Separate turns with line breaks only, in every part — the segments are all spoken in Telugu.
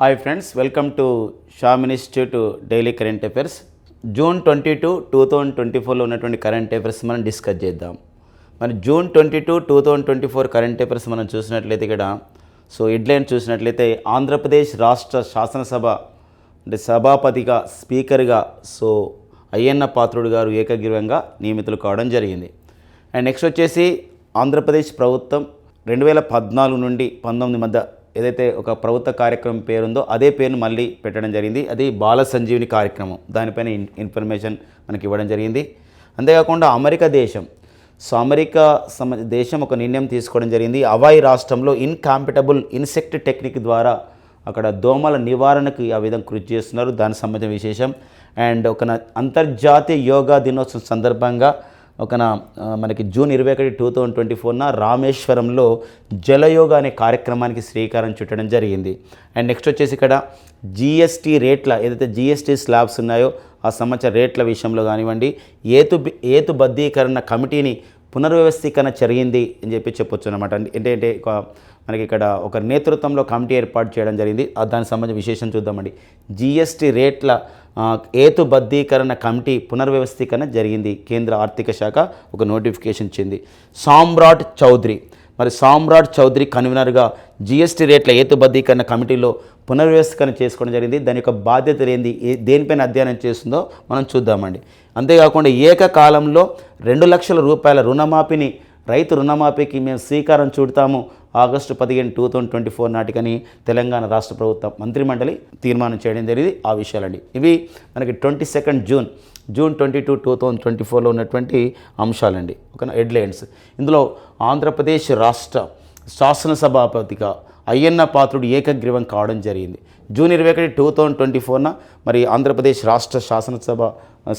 Hi friends welcome to Sham institute daily current affairs June twenty two two thousand twenty ఫోర్లో ఉన్నటువంటి కరెంట్ అఫైర్స్ మనం డిస్కస్ చేద్దాం. మరి June twenty two two thousand twenty four current affairs మనం చూసినట్లయితే ఇక్కడ సో హెడ్లైన్ చూసినట్లయితే ఆంధ్రప్రదేశ్ రాష్ట్ర శాసనసభ అంటే సభాపతిగా స్పీకర్గా సో అయ్యన్న పాత్రుడు గారు ఏకగ్రీవంగా నియమితులు కావడం జరిగింది. అండ్ నెక్స్ట్ వచ్చేసి ఆంధ్రప్రదేశ్ ప్రభుత్వం రెండు వేల పద్నాలుగు నుండి పంతొమ్మిది మధ్య ఏదైతే ఒక ప్రభుత్వ కార్యక్రమం పేరుందో అదే పేరును మళ్ళీ పెట్టడం జరిగింది. అది బాల సంజీవిని కార్యక్రమం. దానిపైన ఇన్ ఇన్ఫర్మేషన్ మనకి ఇవ్వడం జరిగింది. అంతేకాకుండా అమెరికా దేశం. సో అమెరికా సమ దేశం ఒక నిర్ణయం తీసుకోవడం జరిగింది. అవాయి రాష్ట్రంలో ఇన్కాంపిటబుల్ ఇన్సెక్ట్ టెక్నిక్ ద్వారా అక్కడ దోమల నివారణకు ఆ విధంగా కృషి చేస్తున్నారు. దానికి సంబంధించిన విశేషం. అండ్ ఒక అంతర్జాతీయ యోగా దినోత్సవం సందర్భంగా ఒక మనకి జూన్ ఇరవై ఒకటి టూ థౌజండ్ ట్వంటీ ఫోర్న రామేశ్వరంలో జలయోగ అనే కార్యక్రమానికి శ్రీకారం చుట్టడం జరిగింది. అండ్ నెక్స్ట్ వచ్చేసి ఇక్కడ జిఎస్టీ రేట్ల ఏదైతే జిఎస్టీ స్లాబ్స్ ఉన్నాయో ఆ సంబంధించిన రేట్ల విషయంలో కానివ్వండి ఏతు ఏతుబద్ధీకరణ కమిటీని పునర్వ్యవస్థీకరణ జరిగింది అని చెప్పి చెప్పొచ్చు అనమాట అంటే అంటే ఒక మనకి ఇక్కడ ఒక నేతృత్వంలో కమిటీ ఏర్పాటు చేయడం జరిగింది. దానికి సంబంధించిన విశేషం చూద్దామండి. జిఎస్టీ రేట్ల ఏతుబద్ధీకరణ కమిటీ పునర్వ్యవస్థీకరణ జరిగింది. కేంద్ర ఆర్థిక శాఖ ఒక నోటిఫికేషన్ ఇచ్చింది. సామ్రాట్ చౌదరి. మరి సామ్రాట్ చౌదరి కన్వీనర్గా జిఎస్టీ రేట్ల ఏతుబద్ధీకరణ కమిటీలో పునర్వ్యవస్థీకరణ చేసుకోవడం జరిగింది. దాని యొక్క బాధ్యతలు ఏంది? ఏ- దేనిపైన అధ్యయనం చేస్తుందో మనం చూద్దామండి. అంతేకాకుండా ఏకకాలంలో రెండు లక్షల రూపాయల రుణమాఫీని రైతు రుణమాఫీకి మేము శ్రీకారం చుడతాము. ఆగస్టు పదిహేను టూ థౌజండ్ ట్వంటీ ఫోర్ నాటికని తెలంగాణ రాష్ట్ర ప్రభుత్వ మంత్రిమండలి తీర్మానం చేయడం జరిగింది. ఆ విషయాలండి. ఇవి మనకి twenty second June June twenty two two thousand twenty ఫోర్లో ఉన్నటువంటి అంశాలండి. ఒక హెడ్లైన్స్. ఇందులో ఆంధ్రప్రదేశ్ రాష్ట్ర శాసనసభాపతిగా అయ్యన్న పాత్రుడు ఏకగ్రీవం కావడం జరిగింది. జూన్ ఇరవై ఒకటి టూ థౌజండ్ ట్వంటీ ఫోర్న మరి ఆంధ్రప్రదేశ్ రాష్ట్ర శాసనసభ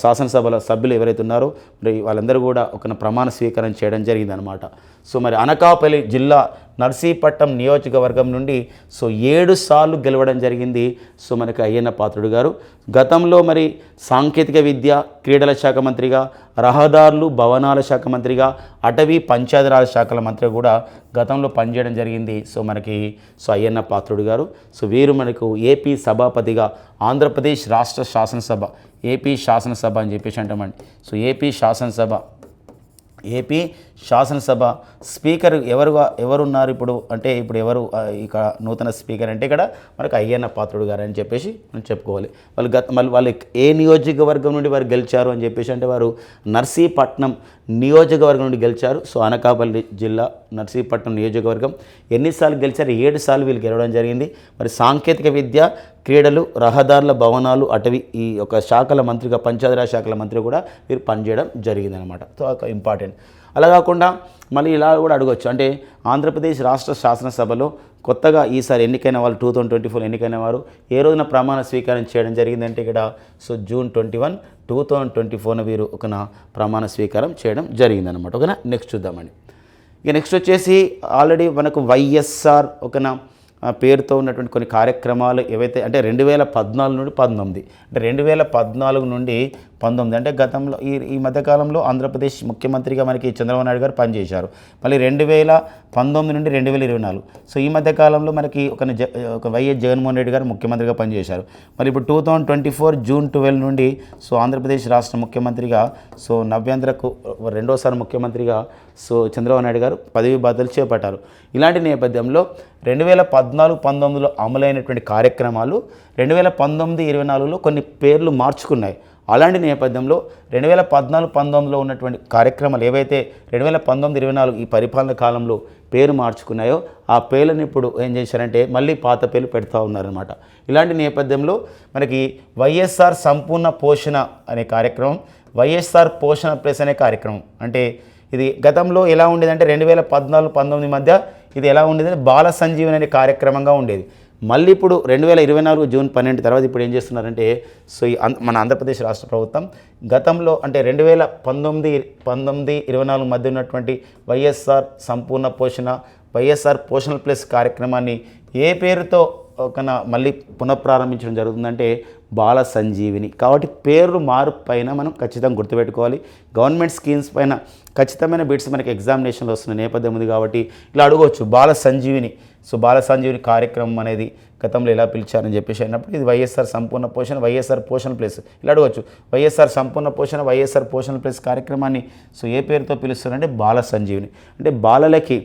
శాసనసభల సభ్యులు ఎవరైతే ఉన్నారో మరి వాళ్ళందరూ కూడా ఒక ప్రమాణ స్వీకారం చేయడం జరిగిందనమాట సో మరి అనకాపల్లి జిల్లా నర్సీపట్నం నియోజకవర్గం నుండి సో ఏడు సార్లు గెలవడం జరిగింది సో మనకి అయ్యన్న పాత్రుడు గారు. గతంలో మరి సాంకేతిక విద్య క్రీడల శాఖ మంత్రిగా రహదారులు భవనాల శాఖ మంత్రిగా అటవీ పంచాయతీరాజ్ శాఖల మంత్రి కూడా గతంలో పనిచేయడం జరిగింది సో మనకి సో అయ్యన్న పాత్రుడు గారు. సో వీరు మనకు ఏపీ సభాపతిగా ఆంధ్రప్రదేశ్ రాష్ట్ర శాసనసభ ఏపీ శాసనసభ అని చెప్పేసి అంటామండి. సో ఏపీ శాసనసభ ఏపీ శాసనసభ స్పీకర్ ఎవరుగా ఎవరున్నారు ఇప్పుడు? అంటే ఇప్పుడు ఎవరు ఇక్కడ ఇక నూతన స్పీకర్ అంటే ఇక్కడ మనకు అయ్యన్న పాత్రుడు గారు అని చెప్పేసి మనం చెప్పుకోవాలి. వాళ్ళు గత మళ్ళీ వాళ్ళు ఏ నియోజకవర్గం నుండి వారు గెలిచారు అని చెప్పేసి అంటే వారు నర్సీపట్నం నియోజకవర్గం నుండి గెలిచారు. సో అనకాపల్లి జిల్లా నర్సీపట్నం నియోజకవర్గం ఎన్నిసార్లు గెలిచారు? ఏడు సార్లు వీళ్ళు గెలవడం జరిగింది. మరి సాంకేతిక విద్య క్రీడలు రహదారుల భవనాలు అటవీ ఈ ఒక శాఖల మంత్రిగా పంచాయతీరాజ్ శాఖల మంత్రి కూడా వీరు పనిచేయడం జరిగిందనమాట సో ఒక ఇంపార్టెంట్. అలా కాకుండా మళ్ళీ ఇలా కూడా అడగొచ్చు. అంటే ఆంధ్రప్రదేశ్ రాష్ట్ర శాసనసభలో కొత్తగా ఈసారి ఎన్నికైన వాళ్ళు టూ థౌజండ్ ట్వంటీ ఫోర్ ఎన్నికైన వారు ఏ రోజున ప్రమాణ స్వీకారం చేయడం జరిగిందంటే ఇక్కడ so June twenty one two thousand twenty ఫోర్న వీరు ఒక ప్రమాణ స్వీకారం చేయడం జరిగిందనమాట ఓకేనా? నెక్స్ట్ చూద్దామండి. ఇక నెక్స్ట్ వచ్చేసి ఆల్రెడీ మనకు వైఎస్ఆర్ ఒకనా పేరుతో ఉన్నటువంటి కొన్ని కార్యక్రమాలు ఏవైతే అంటే రెండు వేల పద్నాలుగు నుండి పంతొమ్మిది అంటే రెండు వేల పద్నాలుగు నుండి పంతొమ్మిది. అంటే గతంలో ఈ ఈ మధ్యకాలంలో ఆంధ్రప్రదేశ్ ముఖ్యమంత్రిగా మనకి చంద్రబాబు నాయుడు గారు పనిచేశారు. మళ్ళీ రెండు వేల పంతొమ్మిది నుండి రెండు వేల ఇరవై నాలుగు. సో ఈ మధ్యకాలంలో మనకి ఒక జ ఒక వైఎస్ జగన్మోహన్ రెడ్డి గారు ముఖ్యమంత్రిగా పనిచేశారు. మరి ఇప్పుడు two thousand twenty four June twelve నుండి సో ఆంధ్రప్రదేశ్ రాష్ట్ర ముఖ్యమంత్రిగా సో నవ్యాంధ్రకు రెండోసారి ముఖ్యమంత్రిగా సో చంద్రబాబు నాయుడు గారు పదవి బాధ్యతలు చేపట్టారు. ఇలాంటి నేపథ్యంలో రెండు వేల పద్నాలుగు పంతొమ్మిదిలో అమలైనటువంటి కార్యక్రమాలు రెండు వేల పంతొమ్మిది ఇరవై నాలుగులో కొన్ని పేర్లు మార్చుకున్నాయి. అలాంటి నేపథ్యంలో రెండు వేల పద్నాలుగు పంతొమ్మిదిలో ఉన్నటువంటి కార్యక్రమాలు ఏవైతే రెండు వేల పంతొమ్మిది ఇరవై నాలుగు ఈ పరిపాలన కాలంలో పేరు మార్చుకున్నాయో ఆ పేర్లను ఇప్పుడు ఏం చేశారంటే మళ్ళీ పాత పేర్లు పెడతా ఉన్నారనమాట ఇలాంటి నేపథ్యంలో మనకి వైఎస్ఆర్ సంపూర్ణ పోషణ అనే కార్యక్రమం వైఎస్ఆర్ పోషణ ప్లస్ అనే కార్యక్రమం అంటే ఇది గతంలో ఎలా ఉండేదంటే రెండు వేల పద్నాలుగు పంతొమ్మిది మధ్య ఇది ఎలా ఉండేది బాల సంజీవని అనే కార్యక్రమంగా ఉండేది. మళ్ళీ ఇప్పుడు రెండు వేల ఇరవై నాలుగు జూన్ పన్నెండు తర్వాత ఇప్పుడు ఏం చేస్తున్నారంటే సో ఈ మన ఆంధ్రప్రదేశ్ రాష్ట్ర ప్రభుత్వం గతంలో అంటే రెండు వేల పంతొమ్మిది పంతొమ్మిది ఇరవై నాలుగు మధ్య ఉన్నటువంటి వైఎస్ఆర్ సంపూర్ణ పోషణ వైఎస్ఆర్ పోషణ ప్లస్ కార్యక్రమాన్ని ఏ పేరుతో ఒక మళ్ళీ పునఃప్రారంభించడం జరుగుతుందంటే బాల సంజీవిని. కాబట్టి పేర్లు మార్పు పైన మనం ఖచ్చితంగా గుర్తుపెట్టుకోవాలి. గవర్నమెంట్ స్కీమ్స్ పైన ఖచ్చితమైన బిట్స్ మనకి ఎగ్జామినేషన్లో వస్తున్న నేపథ్యం ఉంది కాబట్టి ఇలా అడగవచ్చు బాల సంజీవిని సో బాల సంజీవిని కార్యక్రమం అనేది గతంలో ఎలా పిలిచారని చెప్పేసి అన్నప్పుడు ఇది వైఎస్ఆర్ సంపూర్ణ పోషణ వైఎస్ఆర్ పోషణ ప్లేస్. ఇలా అడగవచ్చు వైఎస్ఆర్ సంపూర్ణ పోషణ వైఎస్ఆర్ పోషణ ప్లేస్ కార్యక్రమాన్ని సో ఏ పేరుతో పిలుస్తారంటే బాల సంజీవిని అంటే బాలలకి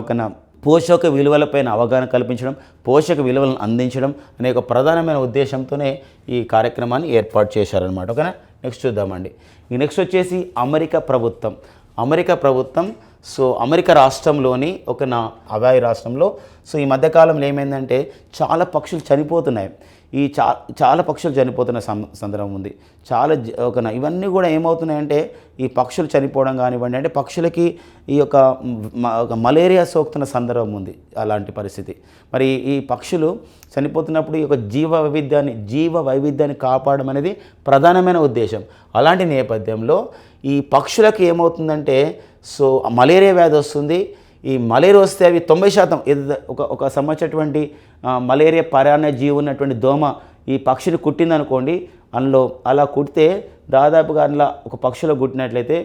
ఒక నా పోషక విలువలపైన అవగాహన కల్పించడం పోషక విలువలను అందించడం అనే ఒక ప్రధానమైన ఉద్దేశంతోనే ఈ కార్యక్రమాన్ని ఏర్పాటు చేశారనమాట ఓకేనా? నెక్స్ట్ చూద్దామండి. ఈ నెక్స్ట్ వచ్చేసి అమెరికా ప్రభుత్వం. అమెరికా ప్రభుత్వం సో అమెరికా రాష్ట్రంలోని ఒక నా అవాయి రాష్ట్రంలో. సో ఈ మధ్యకాలంలో ఏమైందంటే చాలా పక్షులు చనిపోతున్నాయి. ఈ చా చాలా పక్షులు చనిపోతున్న సందర్భం ఉంది. చాలా ఒక ఇవన్నీ కూడా ఏమవుతున్నాయంటే ఈ పక్షులు చనిపోవడం కానివ్వండి అంటే పక్షులకి ఈ యొక్క ఒక మలేరియా సోకుతున్న సందర్భం ఉంది అలాంటి పరిస్థితి. మరి ఈ పక్షులు చనిపోతున్నప్పుడు ఈ యొక్క జీవ వైవిధ్యాన్ని జీవ వైవిధ్యాన్ని కాపాడడం అనేది ప్రధానమైన ఉద్దేశం. అలాంటి నేపథ్యంలో ఈ పక్షులకు ఏమవుతుందంటే సో మలేరియా వ్యాధి వస్తుంది. ఈ మలేరియా వస్తే అవి తొంభై శాతం ఒక ఒక సంబంధించినటువంటి మలేరియా పరాన్న జీవి ఉన్నటువంటి దోమ ఈ పక్షిని కుట్టిందనుకోండి అందులో అలా కుడితే దాదాపుగా అందులో ఒక పక్షిలో కుట్టినట్లయితే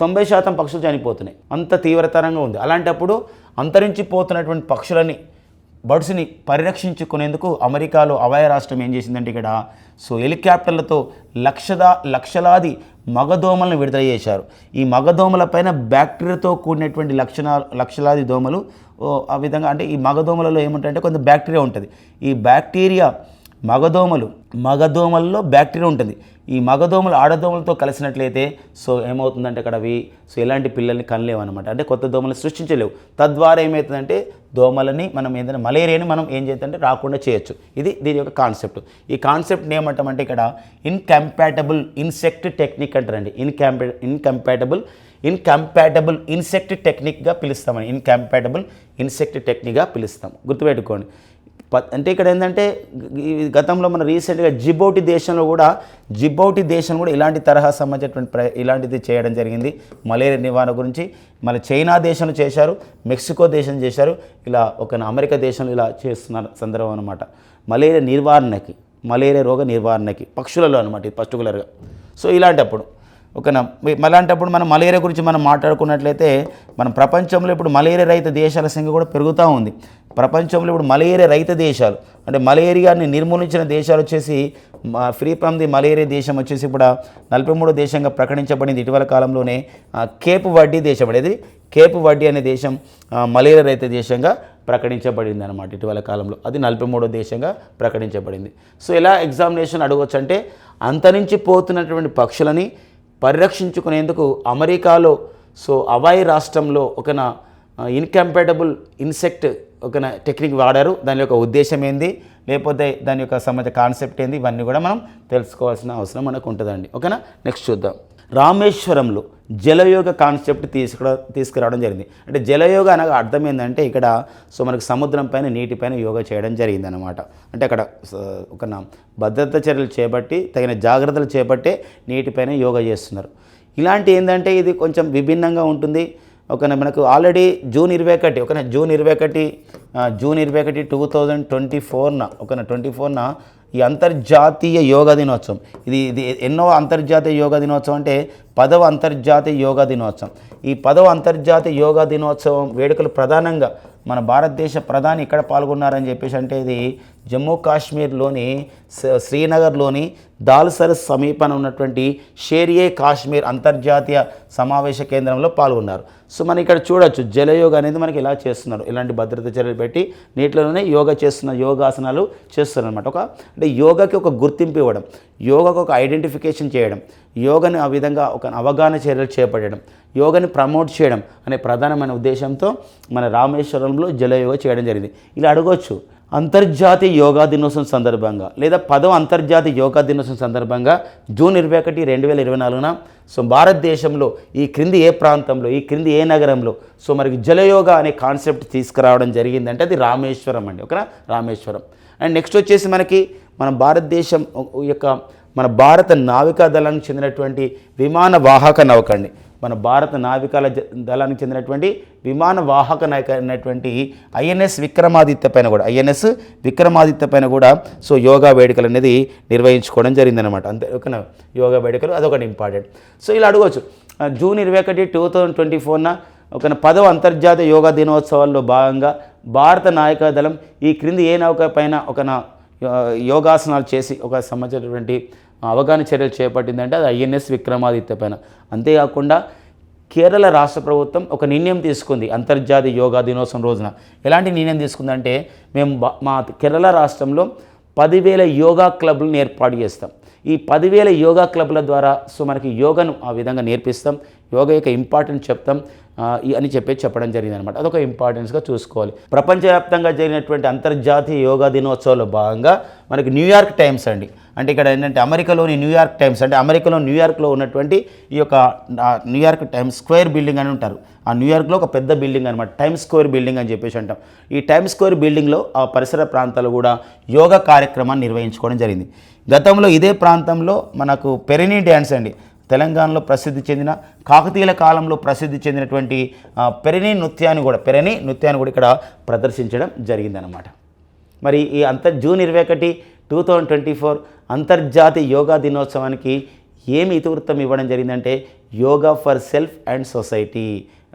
తొంభై శాతం పక్షులు చనిపోతున్నాయి. అంత తీవ్రతరంగా ఉంది. అలాంటప్పుడు అంతరించిపోతున్నటువంటి పక్షులని బర్డ్స్ని పరిరక్షించుకునేందుకు అమెరికాలో అవాయ రాష్ట్రం ఏం చేసిందంటే ఇక్కడ సో హెలికాప్టర్లతో లక్షదా లక్షలాది మగదోమలను విడుదల చేశారు. ఈ మగదోమల పైన బ్యాక్టీరియాతో కూడినటువంటి లక్షణ లక్షలాది దోమలు ఓ, ఆ విధంగా అంటే ఈ మగదోమలలో ఏముంటాయంటే కొంత బ్యాక్టీరియా ఉంటుంది. ఈ బ్యాక్టీరియా మగదోమలు మగదోమల్లో బ్యాక్టీరియా ఉంటుంది. ఈ మగదోమలు ఆడదోమలతో కలిసినట్లయితే సో ఏమవుతుందంటే అక్కడ అవి సో ఎలాంటి పిల్లల్ని కనలేవు అనమాట అంటే కొత్త దోమలు సృష్టించలేవు. తద్వారా ఏమవుతుందంటే దోమలని మనం ఏంటంటే మలేరియాని మనం ఏం చేద్దంటే రాకుండా చేయొచ్చు. ఇది దీని యొక్క కాన్సెప్ట్. ఈ కాన్సెప్ట్ని ఏమంటామంటే ఇక్కడ ఇన్కంపాటబుల్ ఇన్సెక్ట్ టెక్నిక్ అంటారండి. ఇన్కంపా ఇన్కంపాటబుల్ ఇన్కంపాటబుల్ ఇన్సెక్ట్ టెక్నిక్గా పిలుస్తామని ఇన్కంపాటబుల్ ఇన్సెక్ట్ టెక్నిక్గా పిలుస్తాం. గుర్తుపెట్టుకోండి. అంటే ఇక్కడ ఏంటంటే ఈ గతంలో మన రీసెంట్గా జిబౌటి దేశంలో కూడా జిబౌటి దేశం కూడా ఇలాంటి తరహా సంబంధించినటువంటి ప్ర ఇలాంటిది చేయడం జరిగింది. మలేరియా నివారణ గురించి మన చైనా దేశంలో చేశారు మెక్సికో దేశం చేశారు ఇలా ఒక అమెరికా దేశంలో ఇలా చేస్తున్న సందర్భం అనమాట మలేరియా నివారణకి మలేరియా రోగ నివారణకి పక్షులలో అనమాట ఇది పర్టికులర్గా. సో ఇలాంటప్పుడు ఓకేనా మీ- అలాంటప్పుడు మనం మలేరియా గురించి మనం మాట్లాడుకున్నట్లయితే మన ప్రపంచంలో ఇప్పుడు మలేరియా రహిత దేశాల సంఖ్య కూడా పెరుగుతూ ఉంది. ప్రపంచంలో ఇప్పుడు మలేరియా రహిత దేశాలు అంటే మలేరియాని నిర్మూలించిన దేశాలు వచ్చేసి ఫ్రీ ఫ్రమ్ ది మలేరియా దేశం వచ్చేసి ఇప్పుడు నలభై మూడో దేశంగా ప్రకటించబడింది ఇటీవల కాలంలోనే కేప్ వడ్డీ దేశం. అనేది కేప్ వడ్డీ అనే దేశం మలేరియా రహిత దేశంగా ప్రకటించబడింది అనమాట ఇటీవల కాలంలో. అది నలభై మూడో దేశంగా ప్రకటించబడింది. సో ఎలా ఎగ్జామినేషన్ అడగవచ్చు అంటే అంతరించిపోతున్నటువంటి పక్షులని పరిరక్షించుకునేందుకు అమెరికాలో సో అవాయి రాష్ట్రంలో ఒకన ఇన్కంపాటబుల్ ఇన్సెక్ట్ ఒకన టెక్నిక్ వాడారు. దాని యొక్క ఉద్దేశం ఏంది? లేకపోతే దాని యొక్క సంబంధ కాన్సెప్ట్ ఏంది? ఇవన్నీ కూడా మనం తెలుసుకోవాల్సిన అవసరం మనకు ఉంటుందండి. ఓకేనా? నెక్స్ట్ చూద్దాం. రామేశ్వరంలో జలయోగ కాన్సెప్ట్ తీసుకురా తీసుకురావడం జరిగింది. అంటే జలయోగ అనగా అర్థం ఏంటంటే ఇక్కడ సో మనకు సముద్రం పైన నీటిపైన యోగా చేయడం జరిగింది అనమాట అంటే అక్కడ ఒక భద్రత చర్యలు చేపట్టి తగిన జాగ్రత్తలు చేపట్టే నీటిపైన యోగా చేస్తున్నారు. ఇలాంటి ఏంటంటే ఇది కొంచెం విభిన్నంగా ఉంటుంది. ఒక మనకు ఆల్రెడీ జూన్ ఇరవై ఒకటి ఒక జూన్ ఇరవై ఒకటి జూన్ ఇరవై ఒకటి టూ థౌజండ్ ట్వంటీ ఫోర్న ఒక ట్వంటీ ఫోర్న ఈ అంతర్జాతీయ యోగా దినోత్సవం. ఇది ఇది ఎన్నో అంతర్జాతీయ యోగా దినోత్సవం అంటే పదవ అంతర్జాతీయ యోగా దినోత్సవం. ఈ పదవ అంతర్జాతీయ యోగా దినోత్సవం వేడుకలు ప్రధానంగా మన భారతదేశ ప్రధాని ఇక్కడ పాల్గొన్నారని చెప్పేసి అంటే ఇది జమ్మూ కాశ్మీర్లోని శ్రీనగర్లోని దాల్సర్ సమీపన ఉన్నటువంటి షేరియే కాశ్మీర్ అంతర్జాతీయ సమావేశ కేంద్రంలో పాల్గొన్నారు. సో మనం ఇక్కడ చూడొచ్చు జలయోగ అనేది మనకి ఇలా చేస్తున్నారు. ఇలాంటి భద్రత చర్యలు పెట్టి నీటిలోనే యోగా చేస్తున్న యోగాసనాలు చేస్తున్నారు అనమాట ఒక అంటే యోగాకి ఒక గుర్తింపు ఇవ్వడం యోగాకు ఒక ఐడెంటిఫికేషన్ చేయడం యోగాని ఆ విధంగా ఒక అవగాహన చర్యలు చేపట్టడం యోగాని ప్రమోట్ చేయడం అనే ప్రధానమైన ఉద్దేశంతో మన రామేశ్వరంలో జలయోగ చేయడం జరిగింది. ఇలా అడగొచ్చు అంతర్జాతీయ యోగా దినోత్సవం సందర్భంగా లేదా పదవ అంతర్జాతీయ యోగా దినోత్సవం సందర్భంగా జూన్ ఇరవై ఒకటి రెండు వేల ఇరవై నాలుగున సో భారతదేశంలో ఈ క్రింది ఏ ప్రాంతంలో ఈ క్రింది ఏ నగరంలో సో మనకి జలయోగా అనే కాన్సెప్ట్ తీసుకురావడం జరిగిందంటే అది రామేశ్వరం అండి ఓకేనా? రామేశ్వరం. అండ్ నెక్స్ట్ వచ్చేసి మనకి మన భారతదేశం యొక్క మన భారత నావికా దళానికి చెందినటువంటి విమాన వాహక నౌక అండి. మన భారత నావికాల దళానికి చెందినటువంటి విమాన వాహక నాయక అయినటువంటి ఐఎన్ఎస్ విక్రమాదిత్య పైన కూడా ఐఎన్ఎస్ విక్రమాదిత్య పైన కూడా సో యోగా వేడుకలు అనేది నిర్వహించుకోవడం జరిగిందనమాట అంతే ఓకేనా? యోగా వేడుకలు అదొకటి ఇంపార్టెంట్. సో ఇలా అడగవచ్చు జూన్ ఇరవై ఒకటి టూ థౌజండ్ ట్వంటీ ఫోర్న ఒక పదవ అంతర్జాతీయ యోగా దినోత్సవాల్లో భాగంగా భారత నాయక దళం ఈ క్రింది ఏ నౌక పైన ఒక యోగాసనాలు చేసి ఒక సంబంధించినటువంటి అవగాహన చర్యలు చేపట్టిందంటే అది ఐఎన్ఎస్ విక్రమాదిత్య పైన. అంతేకాకుండా కేరళ రాష్ట్ర ప్రభుత్వం ఒక నిర్ణయం తీసుకుంది అంతర్జాతీయ యోగా దినోత్సవం రోజున. ఎలాంటి నిర్ణయం తీసుకుందంటే మేము మా కేరళ రాష్ట్రంలో పదివేల యోగా క్లబ్లను ఏర్పాటు చేస్తాం. ఈ పదివేల యోగా క్లబ్ల ద్వారా సో మనకి యోగాను ఆ విధంగా నేర్పిస్తాం. యోగా యొక్క ఇంపార్టెన్స్ చెప్తాం. ఈ- అని చెప్పి చెప్పడం జరిగింది అనమాట అదొక ఇంపార్టెన్స్గా చూసుకోవాలి. ప్రపంచవ్యాప్తంగా జరిగినటువంటి అంతర్జాతీయ యోగా దినోత్సవంలో భాగంగా మనకి న్యూయార్క్ టైమ్స్ అండి. అంటే ఇక్కడ ఏంటంటే అమెరికాలోని న్యూయార్క్ టైమ్స్ అంటే అమెరికాలో న్యూయార్క్లో ఉన్నటువంటి ఈ యొక్క న్యూయార్క్ టైమ్స్ స్క్వేర్ బిల్డింగ్ అని ఉంటారు. ఆ న్యూయార్క్లో ఒక పెద్ద బిల్డింగ్ అనమాట టైమ్ స్క్వేర్ బిల్డింగ్ అని చెప్పేసి అంటాం. ఈ టైమ్ స్క్వేర్ బిల్డింగ్లో ఆ పరిసర ప్రాంతాలు కూడా యోగా కార్యక్రమాన్ని నిర్వహించుకోవడం జరిగింది. గతంలో ఇదే ప్రాంతంలో మనకు పెరినీ డ్యాన్స్ అండి తెలంగాణలో ప్రసిద్ధి చెందిన కాకతీయుల కాలంలో ప్రసిద్ధి చెందినటువంటి పెరిని నృత్యాన్ని కూడా పెరిని నృత్యాన్ని కూడా ఇక్కడ ప్రదర్శించడం జరిగిందనమాట మరి ఈ అంత జూన్ ఇరవై ఒకటి టూ థౌజండ్ ట్వంటీ ఫోర్ అంతర్జాతీయ యోగా దినోత్సవానికి ఏమి ఇతివృత్తం ఇవ్వడం జరిగిందంటే yoga for self and society.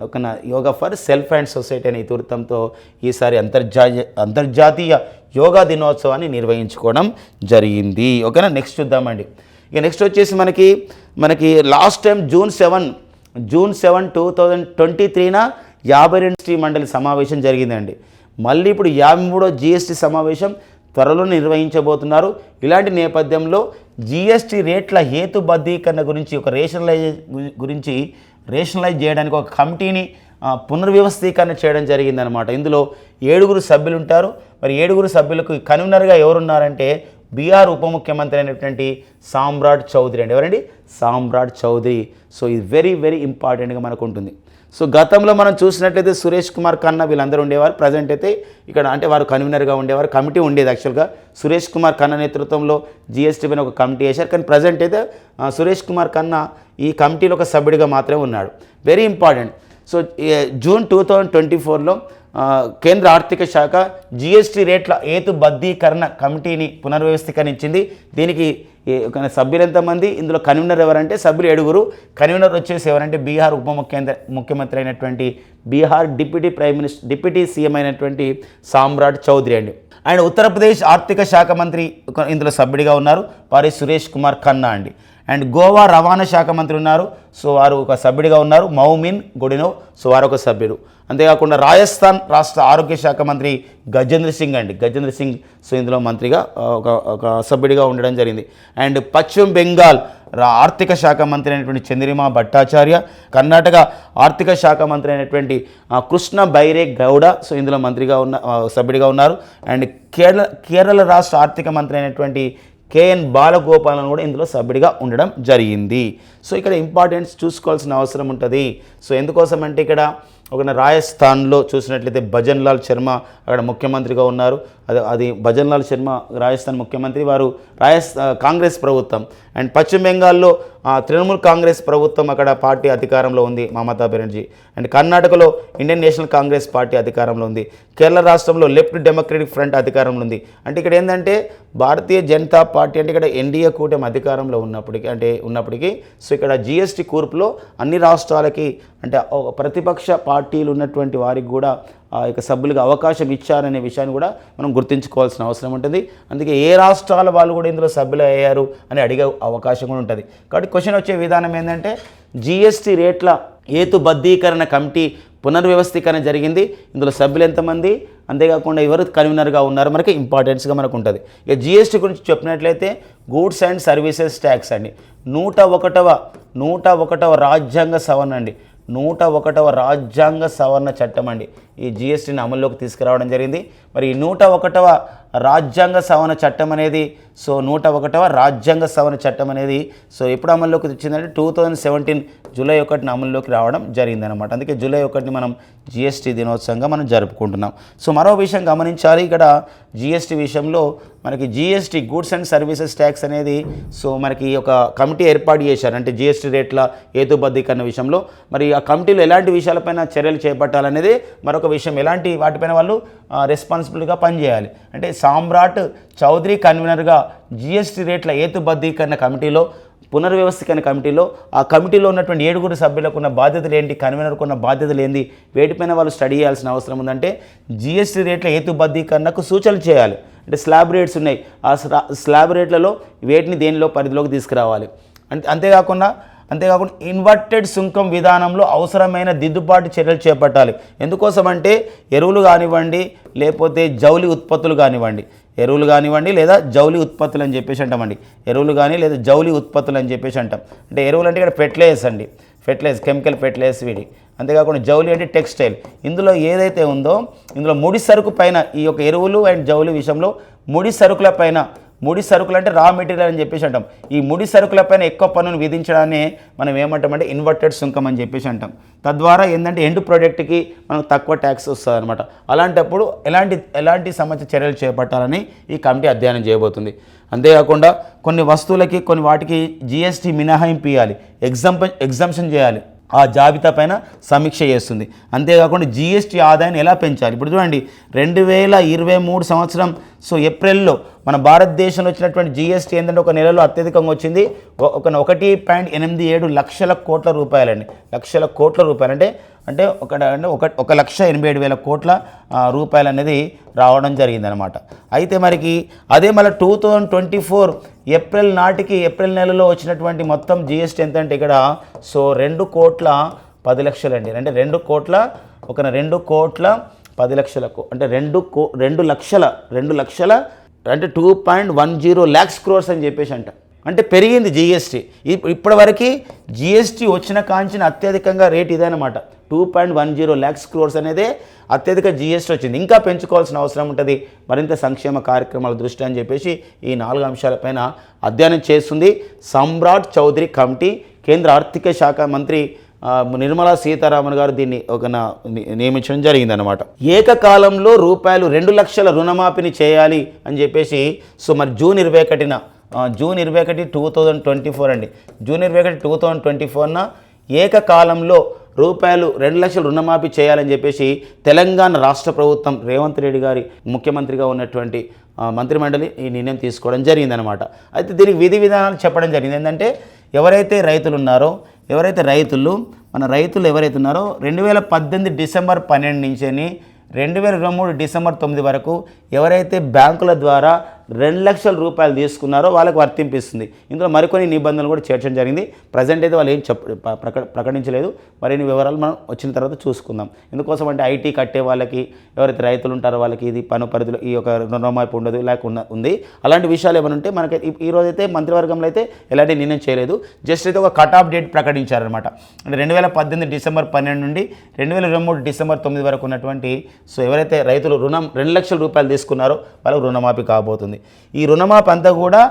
ఒక yoga for self and society అనే ఇతివృత్తంతో ఈసారి అంతర్జాతీయ అంతర్జాతీయ యోగా దినోత్సవాన్ని నిర్వహించుకోవడం జరిగింది. ఓకేనా? నెక్స్ట్ చూద్దామండి. ఇక నెక్స్ట్ వచ్చేసి మనకి మనకి last time June seven June seven two thousand twenty త్రీన యాభై రెండు శ్రీ మండలి సమావేశం జరిగిందండి. మళ్ళీ ఇప్పుడు యాభై మూడో జిఎస్టీ సమావేశం త్వరలో నిర్వహించబోతున్నారు. ఇలాంటి నేపథ్యంలో జీఎస్టీ రేట్ల హేతుబద్ధీకరణ గురించి ఒక రేషనలైజ్ గురించి రేషనలైజ్ చేయడానికి ఒక కమిటీని పునర్వ్యవస్థీకరణ చేయడం జరిగిందనమాట ఇందులో ఏడుగురు సభ్యులు ఉంటారు మరి ఏడుగురు సభ్యులకు కన్వీనర్గా ఎవరున్నారంటే బీహార్ ఉప ముఖ్యమంత్రి అయినటువంటి సామ్రాట్ చౌదరి అండి. ఎవరండి? సామ్రాట్ చౌదరి. సో ఇది వెరీ వెరీ ఇంపార్టెంట్గా మనకు ఉంటుంది సో గతంలో మనం చూసినట్లయితే సురేష్ కుమార్ ఖన్నా వీళ్ళందరూ ఉండేవారు. ప్రజెంట్ అయితే ఇక్కడ అంటే వారు కన్వీనర్గా ఉండేవారు. కమిటీ ఉండేది యాక్చువల్గా సురేష్ కుమార్ ఖన్నా నేతృత్వంలో జిఎస్టీ పైన ఒక కమిటీ వేశారు కానీ ప్రజెంట్ అయితే సురేష్ కుమార్ ఖన్నా ఈ కమిటీలో ఒక సభ్యుడిగా మాత్రమే ఉన్నాడు. Very important so June two thousand twenty ఫోర్లో కేంద్ర ఆర్థిక శాఖ జిఎస్టీ రేట్ల హేతుబద్ధీకరణ కమిటీని పునర్వ్యవస్థీకరించింది. దీనికి ఒక సభ్యులు ఎంతమంది? ఇందులో కన్వీనర్ ఎవరంటే సభ్యులు ఏడుగురు. కన్వీనర్ వచ్చేసి ఎవరంటే బీహార్ ఉప ముఖ్యమంత్రి ముఖ్యమంత్రి అయినటువంటి Bihar deputy prime minister deputy CM అయినటువంటి సామ్రాట్ చౌదరి అండి. అండ్ ఉత్తరప్రదేశ్ ఆర్థిక శాఖ మంత్రి ఒక ఇందులో సభ్యుడిగా ఉన్నారు. వారి సురేష్ కుమార్ ఖన్నా అండి. అండ్ గోవా రవాణా శాఖ మంత్రి ఉన్నారు. సో వారు ఒక సభ్యుడిగా ఉన్నారు. మౌమిన్ గుడినో. సో వారు ఒక సభ్యుడు. అంతేకాకుండా రాజస్థాన్ రాష్ట్ర ఆరోగ్య శాఖ మంత్రి గజేంద్ర సింగ్ అండి. గజేంద్ర సింగ్ సో ఇందులో మంత్రిగా ఒక ఒక సభ్యుడిగా ఉండడం జరిగింది. అండ్ పశ్చిమ బెంగాల్ రా- ఆర్థిక శాఖ మంత్రి అయినటువంటి చంద్రిమా భట్టాచార్య కర్ణాటక ఆర్థిక శాఖ మంత్రి అయినటువంటి కృష్ణ బైరే గౌడ సో ఇందులో మంత్రిగా ఉన్న సభ్యుడిగా ఉన్నారు. అండ్ కేరళ కేరళ రాష్ట్ర ఆర్థిక మంత్రి అయినటువంటి కేఎన్ బాలగోపాలన్ కూడా ఇందులో సభ్యుడిగా ఉండడం జరిగింది. సో ఇక్కడ ఇంపార్టెన్స్ చూసుకోవాల్సిన అవసరం ఉంటుంది. సో ఎందుకోసం అంటే ఇక్కడ ఒక రాజస్థాన్లో చూసినట్లయితే భజన్ లాల్ శర్మ అక్కడ ముఖ్యమంత్రిగా ఉన్నారు. అది అది భజన్ లాల్ శర్మ రాజస్థాన్ ముఖ్యమంత్రి వారు రాజస్థా కాంగ్రెస్ ప్రభుత్వం. అండ్ పశ్చిమ బెంగాల్లో తృణమూల్ కాంగ్రెస్ ప్రభుత్వం అక్కడ పార్టీ అధికారంలో ఉంది మమతా బెనర్జీ. అండ్ కర్ణాటకలో ఇండియన్ నేషనల్ కాంగ్రెస్ పార్టీ అధికారంలో ఉంది. కేరళ రాష్ట్రంలో లెఫ్ట్ డెమోక్రటిక్ ఫ్రంట్ అధికారంలో ఉంది. అంటే ఇక్కడ ఏంటంటే భారతీయ జనతా పార్టీ అంటే ఇక్కడ ఎన్డీఏ కూటమి అధికారంలో ఉన్నప్పటికీ అంటే ఉన్నప్పటికీ సో ఇక్కడ జిఎస్టీ కూర్పులో అన్ని రాష్ట్రాలకి అంటే ప్రతిపక్ష పార్టీ పార్టీలు ఉన్నటువంటి వారికి కూడా ఆ యొక్క సభ్యులకు అవకాశం ఇచ్చారనే విషయాన్ని కూడా మనం గుర్తుంచుకోవాల్సిన అవసరం ఉంటుంది. అందుకే ఏ రాష్ట్రాల వాళ్ళు కూడా ఇందులో సభ్యులు అయ్యారు అని అడిగే అవకాశం కూడా ఉంటుంది. కాబట్టి క్వశ్చన్ వచ్చే విధానం ఏంటంటే జిఎస్టీ రేట్ల హేతుబద్ధీకరణ కమిటీ పునర్వ్యవస్థీకరణ జరిగింది. ఇందులో సభ్యులు ఎంతమంది? అంతేకాకుండా ఎవరు కన్వీనర్గా ఉన్నారు? మనకి ఇంపార్టెన్స్గా మనకు ఉంటుంది. ఇక జిఎస్టీ గురించి చెప్పినట్లయితే గూడ్స్ అండ్ సర్వీసెస్ ట్యాక్స్ అండి. నూట ఒకటవ నూట ఒకటవ రాజ్యాంగ సవరణ అండి. నూట ఒకటవ రాజ్యాంగ సవరణ చట్టం అండి. ఈ జిఎస్టీని అమల్లోకి తీసుకురావడం జరిగింది. మరి ఈ నూట ఒకటవ రాజ్యాంగ సవరణ చట్టం అనేది సో నూట ఒకటవ రాజ్యాంగ సవరణ చట్టం అనేది సో ఎప్పుడు అమల్లోకి వచ్చిందంటే టూ థౌజండ్ సెవెంటీన్ జూలై ఒకటిని అమల్లోకి రావడం జరిగిందనమాట అందుకే జూలై ఒకటిని మనం జిఎస్టీ దినోత్సవంగా మనం జరుపుకుంటున్నాం. సో మరో విషయం గమనించాలి. ఇక్కడ జిఎస్టీ విషయంలో మనకి GST goods and services tax అనేది సో మనకి ఒక కమిటీ ఏర్పాటు చేశారు. అంటే జిఎస్టీ రేట్ల హేతుబద్ధీకరణ విషయంలో. మరి ఆ కమిటీలో ఎలాంటి విషయాలపైన చర్యలు చేపట్టాలనేది మరొక విషయం ఎలాంటి వాటిపైన వాళ్ళు రెస్పాన్సిబిలిటీగా పనిచేయాలి. అంటే సామ్రాట్ చౌదరి కన్వీనర్గా జిఎస్టీ రేట్ల హేతుబద్ధీకరణ కమిటీలో పునర్వ్యవస్థీకరణ కమిటీలో ఆ కమిటీలో ఉన్నటువంటి ఏడుగురు సభ్యులకు ఉన్న బాధ్యతలు ఏంటి కన్వీనర్కు ఉన్న బాధ్యతలు ఏంటి వేటిపైన వాళ్ళు స్టడీ చేయాల్సిన అవసరం ఉందంటే జిఎస్టీ రేట్ల హేతుబద్ధీకరణకు సూచనలు చేయాలి. అంటే స్లాబ్ రేట్స్ ఉన్నాయి. ఆ స్లా- స్లాబ్ రేట్లలో వేటిని దేనిలో పరిధిలోకి తీసుకురావాలి. అంతే అంతేకాకుండా అంతేకాకుండా ఇన్వర్టెడ్ సుంకం విధానంలో అవసరమైన దిద్దుబాటు చర్యలు చేపట్టాలి. ఎందుకోసం అంటే ఎరువులు కానివ్వండి లేకపోతే జౌలి ఉత్పత్తులు కానివ్వండి. ఎరువులు కానివ్వండి లేదా జౌలి ఉత్పత్తులు అని చెప్పేసి అంటామండి ఎరువులు కానీ లేదా జౌలి ఉత్పత్తులు అని చెప్పేసి అంటాం. అంటే ఎరువులు అంటే ఇక్కడ ఫెర్టిలైజర్స్ అండి. ఫెర్టిలైజర్ కెమికల్ ఫెర్టిలైజర్స్ వీడి అంతేకాకుండా జౌలి అంటే టెక్స్టైల్. ఇందులో ఏదైతే ఉందో ఇందులో ముడి సరుకు పైన ఈ యొక్క ఎరువులు అండ్ జౌలి విషయంలో ముడి సరుకుల పైన ముడి సరుకులు అంటే రా మెటీరియల్ అని చెప్పేసి అంటాం. ఈ ముడి సరుకుల పైన ఎక్కువ పన్నును విధించడాన్ని మనం ఏమంటామంటే ఇన్వర్టెడ్ సుంకం అని చెప్పేసి అంటాం. తద్వారా ఏంటంటే ఎండ్ ప్రోడక్ట్కి మనకు తక్కువ ట్యాక్స్ వస్తుంది అనమాట అలాంటప్పుడు ఎలాంటి ఎలాంటి సమస్య చర్యలు చేపట్టాలని ఈ కమిటీ అధ్యయనం చేయబోతుంది. అంతేకాకుండా కొన్ని వస్తువులకి కొన్ని వాటికి జిఎస్టీ మినహాయింపు ఇవ్వాలి ఎగ్జాంప్ ఎగ్జాంప్షన్ చేయాలి. ఆ జాబితా పైన సమీక్ష చేస్తుంది. అంతేకాకుండా జీఎస్టీ ఆదాయాన్ని ఎలా పెంచాలి? ఇప్పుడు చూడండి రెండు వేల ఇరవై మూడు సంవత్సరం సో ఏప్రిల్లో మన భారతదేశంలో వచ్చినటువంటి జీఎస్టీ ఏంటంటే ఒక నెలలో అత్యధికంగా వచ్చింది. ఒక ఒకటి పాయింట్ ఎనిమిది ఏడు లక్షల కోట్ల రూపాయలండి. లక్షల కోట్ల రూపాయలు. అంటే అంటే ఒక అంటే ఒక ఒక లక్ష ఎనభై ఏడు వేల కోట్ల రూపాయలు అనేది రావడం జరిగిందనమాట. అయితే మరికి అదే మళ్ళీ two thousand twenty four April నాటికి ఏప్రిల్ నెలలో వచ్చినటువంటి మొత్తం జిఎస్టీ ఎంత అంటే ఇక్కడ? సో రెండు కోట్ల పది లక్షలండి. అంటే రెండు కోట్ల ఒక రెండు కోట్ల పది లక్షలకు. అంటే రెండు కో రెండు లక్షల రెండు లక్షల అంటే two point one zero lakhs crores అని చెప్పేసి అంట అంటే పెరిగింది జిఎస్టీ ఇప్పటివరకు జిఎస్టీ వచ్చిన కాంచిన అత్యధికంగా రేట్ ఇదనమాట two point one zero lakhs crores అనేది అత్యధిక జీఎస్టీ వచ్చింది. ఇంకా పెంచుకోవాల్సిన అవసరం ఉంటుంది. మరింత సంక్షేమ కార్యక్రమాల దృష్టి అని చెప్పేసి ఈ నాలుగు అంశాలపైన అధ్యయనం చేస్తుంది. సమ్రాట్ చౌదరి కమిటీ కేంద్ర ఆర్థిక శాఖ మంత్రి నిర్మలా సీతారామన్ గారు దీన్ని ఒక ని- నియమించడం జరిగిందనమాట ఏకకాలంలో రూపాయలు రెండు లక్షల రుణమాఫీని చేయాలి అని చెప్పేసి సో మరి జూన్ ఇరవై ఒకటిన జూన్ ఇరవై ఒకటి టూ థౌజండ్ ట్వంటీ ఫోర్ అండి. జూన్ ఇరవై ఒకటి టూ థౌజండ్ ట్వంటీ ఫోర్న ఏకకాలంలో రూపాయలు రెండు లక్షలు రుణమాఫీ చేయాలని చెప్పేసి తెలంగాణ రాష్ట్ర ప్రభుత్వం రేవంత్ రెడ్డి గారి ముఖ్యమంత్రిగా ఉన్నటువంటి మంత్రిమండలి ఈ నిర్ణయం తీసుకోవడం జరిగిందనమాట అయితే దీనికి విధి విధానాలు చెప్పడం జరిగింది. ఏంటంటే ఎవరైతే రైతులు ఉన్నారో ఎవరైతే రైతులు మన రైతులు ఎవరైతే ఉన్నారో రెండు వేల పద్దెనిమిది డిసెంబర్ పన్నెండు నుంచి రెండు వేల ఇరవై మూడు డిసెంబర్ తొమ్మిది వరకు ఎవరైతే బ్యాంకుల ద్వారా రెండు లక్షల రూపాయలు తీసుకున్నారో వాళ్ళకి వర్తింపిస్తుంది ఇందులో మరికొన్ని నిబంధనలు కూడా చేర్చడం జరిగింది. ప్రజెంట్ అయితే వాళ్ళు ఏం చెప్ప ప్రక ప్రకటించలేదు. మరిన్ని వివరాలు మనం వచ్చిన తర్వాత చూసుకుందాం. ఎందుకోసం అంటే ఐటీ కట్టే వాళ్ళకి ఎవరైతే రైతులు ఉంటారో వాళ్ళకి ఇది పను పరిధిలో ఈ యొక్క రుణమాపు ఉండదు లేకుండా ఉంది. అలాంటి విషయాలు ఏమైనా ఉంటే మనకి ఈ- ఈ రోజైతే మంత్రివర్గంలో అయితే ఎలాంటి నిర్ణయం చేయలేదు. జస్ట్ అయితే ఒక కట్ ఆఫ్ డేట్ ప్రకటించారనమాట అంటే రెండు వేల పద్దెనిమిది డిసెంబర్ పన్నెండు నుండి రెండు వేల ఇరవై మూడు డిసెంబర్ తొమ్మిది వరకు ఉన్నటువంటి సో ఎవరైతే రైతులు రుణం రెండు లక్షల రూపాయలు తీసుకున్నారో వాళ్ళకు రుణమాఫీ కాబోతుంది. ఈ రుణమాఫీ అంతా కూడా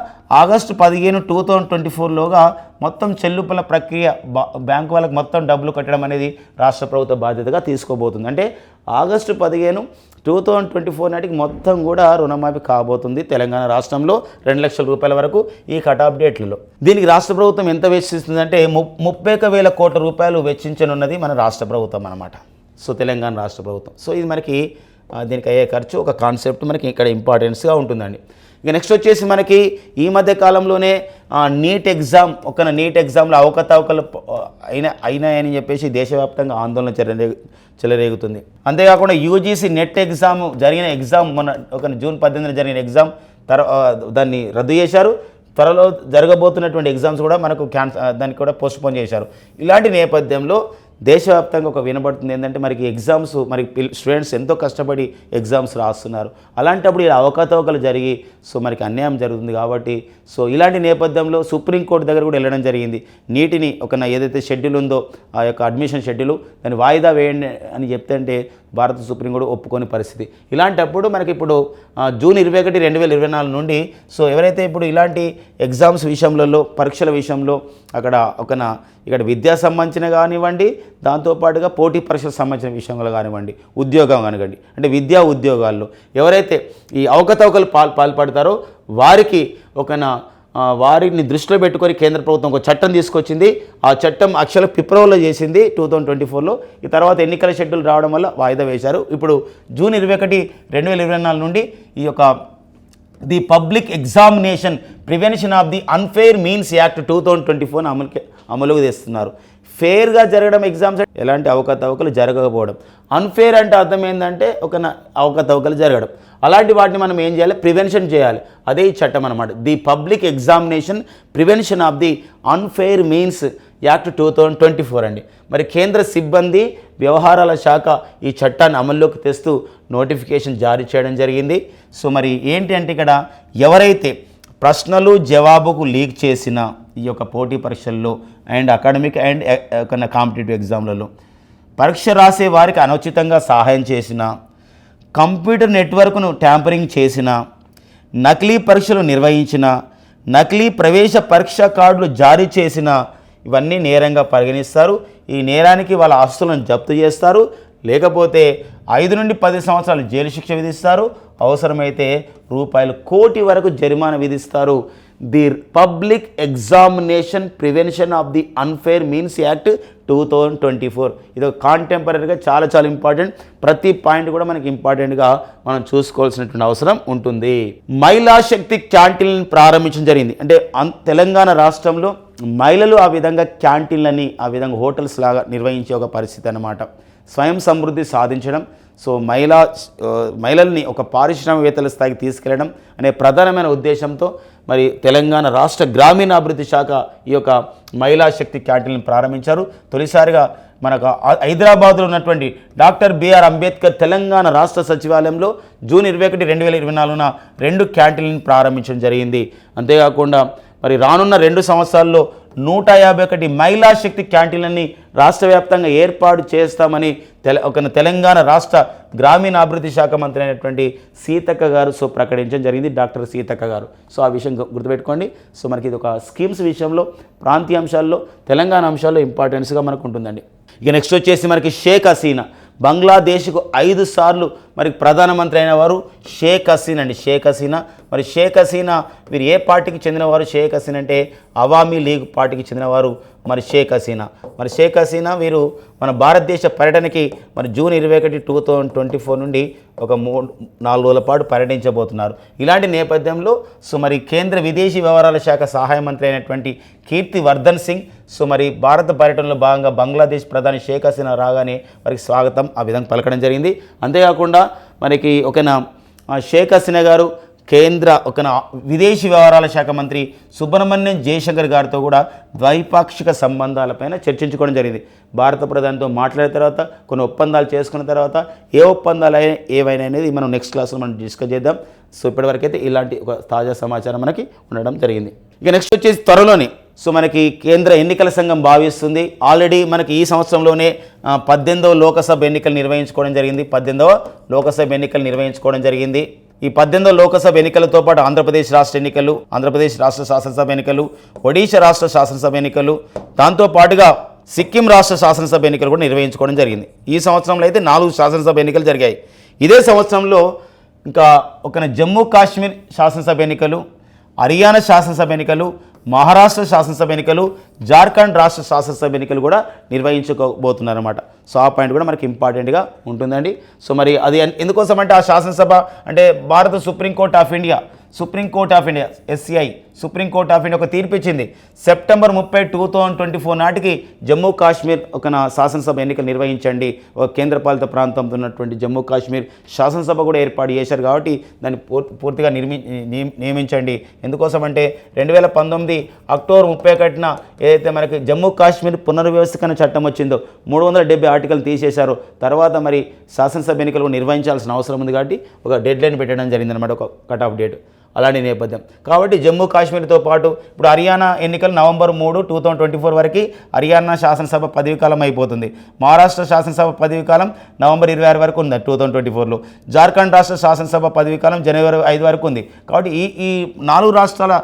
ఆగస్టు పదిహేను టూ థౌజండ్ ట్వంటీ ఫోర్లోగా మొత్తం చెల్లింపుల ప్రక్రియ బ్యాంకు వాళ్ళకి మొత్తం డబ్బులు కట్టడం అనేది రాష్ట్ర ప్రభుత్వ బాధ్యతగా తీసుకోబోతుంది. అంటే ఆగస్టు పదిహేను టూ థౌజండ్ ట్వంటీ ఫోర్ నాటికి మొత్తం కూడా రుణమాఫీ కాబోతుంది తెలంగాణ రాష్ట్రంలో రెండు లక్షల రూపాయల వరకు ఈ కట్ ఆఫ్ డేట్లలో. దీనికి రాష్ట్ర ప్రభుత్వం ఎంత వెచ్చిస్తుందంటే ముప్పై ఒక వేల కోట్ల రూపాయలు వెచ్చించనున్నది మన రాష్ట్ర ప్రభుత్వం అనమాట సో తెలంగాణ రాష్ట్ర ప్రభుత్వం. సో ఇది మనకి దీనికి అయ్యే ఖర్చు ఒక కాన్సెప్ట్ మనకి ఇక్కడ ఇంపార్టెన్స్గా ఉంటుందండి. ఇక నెక్స్ట్ వచ్చేసి మనకి ఈ మధ్య కాలంలోనే నీట్ ఎగ్జామ్ ఒక నీట్ ఎగ్జామ్లో అవకతవకలు అయిన అయినాయని చెప్పేసి దేశవ్యాప్తంగా ఆందోళన చెలరే చెలరేగుతుంది. అంతేకాకుండా యూజీసీ నెట్ ఎగ్జామ్ జరిగిన ఎగ్జామ్ మన ఒక జూన్ పద్దెనిమిదిన జరిగిన ఎగ్జామ్ తర దాన్ని రద్దు చేశారు. త్వరలో జరగబోతున్నటువంటి ఎగ్జామ్స్ కూడా మనకు క్యాన్స దానికి కూడా పోస్ట్పోన్ చేశారు. ఇలాంటి నేపథ్యంలో దేశవ్యాప్తంగా ఒక వినబడుతుంది ఏంటంటే మనకి ఎగ్జామ్స్ మరి పిల్ స్టూడెంట్స్ ఎంతో కష్టపడి ఎగ్జామ్స్ రాస్తున్నారు. అలాంటప్పుడు ఇలా అవకతవకలు జరిగి సో మనకి అన్యాయం జరుగుతుంది కాబట్టి సో ఇలాంటి నేపథ్యంలో సుప్రీంకోర్టు దగ్గర కూడా వెళ్ళడం జరిగింది. నీటిని ఒక నా ఏదైతే షెడ్యూల్ ఉందో ఆ యొక్క అడ్మిషన్ షెడ్యూల్ దాన్ని వాయిదా వేయండి అని చెప్తుంటే భారత సుప్రీంకోర్టు ఒప్పుకోని పరిస్థితి. ఇలాంటప్పుడు మనకి ఇప్పుడు జూన్ ఇరవై ఒకటి రెండు వేల ఇరవై నాలుగు నుండి సో ఎవరైతే ఇప్పుడు ఇలాంటి ఎగ్జామ్స్ విషయంలో పరీక్షల విషయంలో అక్కడ ఒక ఇక్కడ విద్యా సంబంధించిన కానివ్వండి దాంతోపాటుగా పోటీ పరీక్షలకు సంబంధించిన విషయంలో కానివ్వండి ఉద్యోగం కానివ్వండి. అంటే విద్యా ఉద్యోగాల్లో ఎవరైతే ఈ అవకతవకలు పాల్ పాల్పడతారో వారికి ఒక వారిని దృష్టిలో పెట్టుకొని కేంద్ర ప్రభుత్వం ఒక చట్టం తీసుకొచ్చింది. ఆ చట్టం అక్షర ఫిబ్రవరిలో చేసింది టూ థౌజండ్ ట్వంటీ ఫోర్లో. ఈ తర్వాత ఎన్నికల షెడ్యూల్ రావడం వల్ల వాయిదా వేశారు. ఇప్పుడు జూన్ ఇరవై ఒకటి రెండు వేల ఇరవై నాలుగు నుండి ఈ యొక్క the public examination prevention of the unfair means act two thousand twenty four అమలుకి అమలుకు తెస్తున్నారు. ఫేర్గా జరగడం ఎగ్జామ్స్ ఎలాంటి అవకతవకలు జరగకపోవడం. అన్ఫేర్ అంటే అర్థం ఏంటంటే ఒక అవకతవకలు జరగడం. అలాంటి వాటిని మనం ఏం చేయాలి? ప్రివెన్షన్ చేయాలి. అదే ఈ చట్టం అనమాట the public examination prevention of the unfair means act two thousand twenty four అండి. మరి కేంద్ర సిబ్బంది వ్యవహారాల శాఖ ఈ చట్టాన్ని అమల్లోకి తెస్తూ నోటిఫికేషన్ జారీ చేయడం జరిగింది. సో మరి ఏంటి అంటే ఇక్కడ ఎవరైతే ప్రశ్నలు జవాబుకు లీక్ చేసిన ఈ యొక్క పోటీ పరీక్షల్లో అండ్ అకాడమిక్ అండ్ కాంపిటేటివ్ ఎగ్జామ్లలో పరీక్ష రాసే వారికి అనుచితంగా సహాయం చేసిన కంప్యూటర్ నెట్వర్క్ను ట్యాంపరింగ్ చేసిన నకిలీ పరీక్షలు నిర్వహించిన నకిలీ ప్రవేశ పరీక్ష కార్డులు జారీ చేసిన ఇవన్నీ నేరంగా పరిగణిస్తారు. ఈ నేరానికి వాళ్ళ ఆస్తులను జప్తు చేస్తారు. లేకపోతే ఐదు నుండి పది సంవత్సరాలు జైలు శిక్ష విధిస్తారు. అవసరమైతే రూపాయలు కోటి వరకు జరిమానా విధిస్తారు. The public examination prevention of the unfair means act two thousand twenty four. ఇది ఒక కాంటెంపరీగా చాలా చాలా ఇంపార్టెంట్. ప్రతి పాయింట్ కూడా మనకి ఇంపార్టెంట్గా మనం చూసుకోవాల్సినటువంటి అవసరం ఉంటుంది. మహిళా శక్తి క్యాంటీన్ ప్రారంభించడం జరిగింది. అంటే అన్ తెలంగాణ రాష్ట్రంలో మహిళలు ఆ విధంగా క్యాంటీన్లని ఆ విధంగా హోటల్స్ లాగా నిర్వహించే ఒక పరిస్థితి అన్నమాట. స్వయం సమృద్ధి సాధించడం సో మహిళా మహిళల్ని ఒక పారిశ్రామికవేత్తల స్థాయికి తీసుకెళ్ళడం అనే ప్రధానమైన ఉద్దేశంతో మరి తెలంగాణ రాష్ట్ర గ్రామీణాభివృద్ధి శాఖ ఈ యొక్క మహిళా శక్తి క్యాంటీన్లను ప్రారంభించారు. తొలిసారిగా మనకు హైదరాబాద్లో ఉన్నటువంటి డాక్టర్ బిఆర్ అంబేద్కర్ తెలంగాణ రాష్ట్ర సచివాలయంలో జూన్ ఇరవై ఒకటి రెండు వేల ఇరవై నాలుగున రెండు క్యాంటీన్లను ప్రారంభించడం జరిగింది. అంతేకాకుండా మరి రానున్న రెండు సంవత్సరాల్లో నూట యాభై ఒకటి మహిళా శక్తి క్యాంటీన్లని రాష్ట్ర వ్యాప్తంగా ఏర్పాటు చేస్తామని తెల ఒక తెలంగాణ రాష్ట్ర గ్రామీణాభివృద్ధి శాఖ మంత్రి అయినటువంటి సీతక్క గారు సో ప్రకటించడం జరిగింది డాక్టర్ సీతక్క గారు. సో ఆ విషయం గుర్తుపెట్టుకోండి. సో మనకి ఇది ఒక స్కీమ్స్ విషయంలో ప్రాంతీయ అంశాల్లో తెలంగాణ అంశాల్లో ఇంపార్టెన్స్గా మనకు ఉంటుందండి ఇక నెక్స్ట్ వచ్చేసి మనకి షేక్ హసీనా. బంగ్లాదేశ్కు ఐదు సార్లు మరి ప్రధానమంత్రి అయిన వారు షేక్ హసీనా అండి. షేక్ హసీనా. మరి షేక్ హసీనా వీరు ఏ పార్టీకి చెందినవారు? షేక్ హసీనా అంటే అవామీ లీగ్ పార్టీకి చెందినవారు మరి షేక్ హసీనా. మరి షేక్ హసీనా వీరు మన భారతదేశ పర్యటనకి మరి జూన్ ఇరవై ఒకటి టూ థౌజండ్ ట్వంటీ ఫోర్ నుండి ఒక మూడు నాలుగు రోజుల పాటు పర్యటించబోతున్నారు. ఇలాంటి నేపథ్యంలో సో మరి కేంద్ర విదేశీ వ్యవహారాల శాఖ సహాయ మంత్రి అయినటువంటి కీర్తి వర్ధన్ సింగ్ సో మరి భారత పర్యటనలో భాగంగా బంగ్లాదేశ్ ప్రధాని షేక్ హసీనా రాగానే వారికి స్వాగతం. ఆ విధంగా పలకడం జరిగింది. అంతేకాకుండా మనకి ఒకన షేక్ హసీనా గారు కేంద్ర ఒక విదేశీ వ్యవహారాల శాఖ మంత్రి సుబ్రహ్మణ్యం జయశంకర్ గారితో కూడా ద్వైపాక్షిక సంబంధాలపైన చర్చించుకోవడం జరిగింది. భారత ప్రధానితో మాట్లాడిన తర్వాత కొన్ని ఒప్పందాలు చేసుకున్న తర్వాత ఏ ఒప్పందాలు అయినా ఏవైనా అనేది మనం నెక్స్ట్ క్లాస్లో మనం డిస్కస్ చేద్దాం. సో ఇప్పటివరకైతే ఇలాంటి ఒక తాజా సమాచారం మనకి ఉండడం జరిగింది. ఇక నెక్స్ట్ వచ్చేసి త్వరలోనే సో మనకి కేంద్ర ఎన్నికల సంఘం భావిస్తుంది. ఆల్రెడీ మనకి ఈ సంవత్సరంలోనే పద్దెనిమిదవ లోకసభ ఎన్నికలు నిర్వహించుకోవడం జరిగింది. పద్దెనిమిదవ లోకసభ ఎన్నికలు నిర్వహించుకోవడం జరిగింది. ఈ పద్దెనిమిదవ లోకసభ ఎన్నికలతో పాటు ఆంధ్రప్రదేశ్ రాష్ట్ర ఎన్నికలు ఆంధ్రప్రదేశ్ రాష్ట్ర శాసనసభ ఎన్నికలు ఒడిశా రాష్ట్ర శాసనసభ ఎన్నికలు దాంతో పాటుగా సిక్కిం రాష్ట్ర శాసనసభ ఎన్నికలు కూడా నిర్వహించుకోవడం జరిగింది. ఈ సంవత్సరంలో అయితే నాలుగు శాసనసభ ఎన్నికలు జరిగాయి. ఇదే సంవత్సరంలో ఇంకా ఒక జమ్మూ కాశ్మీర్ శాసనసభ ఎన్నికలు హర్యానా శాసనసభ ఎన్నికలు మహారాష్ట్ర శాసనసభ ఎన్నికలు జార్ఖండ్ రాష్ట్ర శాసనసభ ఎన్నికలు కూడా నిర్వహించుకోబోతున్నారన్నమాట. సో ఆ పాయింట్ కూడా మనకి ఇంపార్టెంట్గా ఉంటుందండి. సో మరి అది ఎందుకోసమంటే ఎందుకోసం అంటే ఆ శాసనసభ అంటే భారత supreme court of India supreme court of India SCI supreme court of India ఒక తీర్పు ఇచ్చింది. సెప్టెంబర్ ముప్పై టూ థౌజండ్ ట్వంటీ ఫోర్ నాటికి జమ్మూ కాశ్మీర్ ఒక నా శాసనసభ ఎన్నికలు నిర్వహించండి. ఒక కేంద్రపాలిత ప్రాంతంతో ఉన్నటువంటి జమ్మూ కాశ్మీర్ శాసనసభ కూడా ఏర్పాటు చేశారు కాబట్టి దాన్ని పూర్తి పూర్తిగా నిర్మి నియమించండి. ఎందుకోసం అంటే రెండు వేల పంతొమ్మిది అక్టోబర్ ముప్పై ఒకటిన ఏదైతే మనకి జమ్మూ కాశ్మీర్ పునర్వ్యవస్థీకరణ చట్టం వచ్చిందో మూడు వందల డెబ్బై ఆర్టికల్ తీసేశారు. తర్వాత మరి శాసనసభ ఎన్నికలు నిర్వహించాల్సిన అవసరం ఉంది కాబట్టి ఒక డెడ్ లైన్ పెట్టడం జరిగిందనమాట ఒక కట్ ఆఫ్ డేట్. అలాంటి నేపథ్యం. కాబట్టి జమ్మూ కాశ్మీర్తో పాటు ఇప్పుడు హర్యానా ఎన్నికలు నవంబర్ మూడు టూ థౌజండ్ ట్వంటీ ఫోర్ వరకు హర్యానా శాసనసభ పదవి కాలం అయిపోతుంది. మహారాష్ట్ర శాసనసభ పదవి కాలం నవంబర్ ఇరవై ఆరు వరకు ఉంది టూ థౌజండ్ ట్వంటీ ఫోర్లో. జార్ఖండ్ రాష్ట్ర శాసనసభ పదవికాలం జనవరి ఐదు వరకు ఉంది. కాబట్టి ఈ ఈ నాలుగు రాష్ట్రాల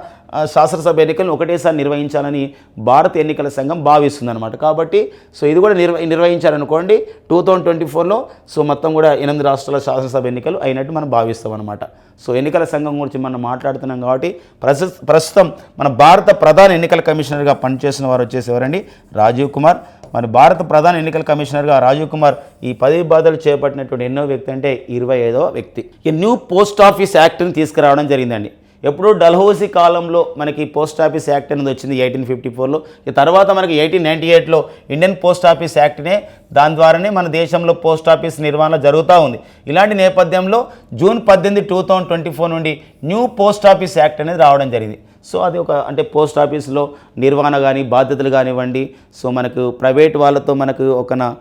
శాసనసభ ఎన్నికలను ఒకటేసారి నిర్వహించాలని భారత ఎన్నికల సంఘం భావిస్తుందన్నమాట. కాబట్టి సో ఇది కూడా నిర్వ నిర్వహించారనుకోండి టూ థౌజండ్ ట్వంటీ ఫోర్లో సో మొత్తం కూడా ఎనిమిది రాష్ట్రాల శాసనసభ ఎన్నికలు అయినట్టు మనం భావిస్తాం అనమాట సో ఎన్నికల సంఘం గురించి మనం మాట్లాడుతున్నాం కాబట్టి ప్రస్తు ప్రస్తుతం మన భారత ప్రధాన ఎన్నికల కమిషనర్గా పనిచేసిన వారు వచ్చేసి ఎవరండి? రాజీవ్ కుమార్. మరి భారత ప్రధాన ఎన్నికల కమిషనర్గా రాజీవ్ కుమార్ ఈ పదవి బాధలు చేపట్టినటువంటి ఎన్నో వ్యక్తి అంటే ఇరవై ఐదవ వ్యక్తి. ఈ న్యూ పోస్ట్ ఆఫీస్ యాక్ట్ని తీసుకురావడం జరిగిందండి. ఎప్పుడు డల్హౌసీ కాలంలో మనకి పోస్ట్ ఆఫీస్ యాక్ట్ అనేది వచ్చింది ఎయిటీన్ ఫిఫ్టీ ఫోర్లో. ఈ తర్వాత మనకి ఎయిటీన్ నైంటీ ఎయిట్లో ఇండియన్ పోస్ట్ ఆఫీస్ యాక్ట్నే దాని ద్వారానే మన దేశంలో పోస్ట్ ఆఫీస్ నిర్వహణ జరుగుతూ ఉంది. ఇలాంటి నేపథ్యంలో జూన్ పద్దెనిమిది టూ థౌజండ్ ట్వంటీ ఫోర్ నుండి న్యూ పోస్ట్ ఆఫీస్ యాక్ట్ అనేది రావడం జరిగింది. సో అది ఒక అంటే పోస్ట్ ఆఫీస్లో నిర్వహణ కానీ బాధ్యతలు కానివ్వండి సో మనకు ప్రైవేట్ వాళ్ళతో మనకు ఒక నా-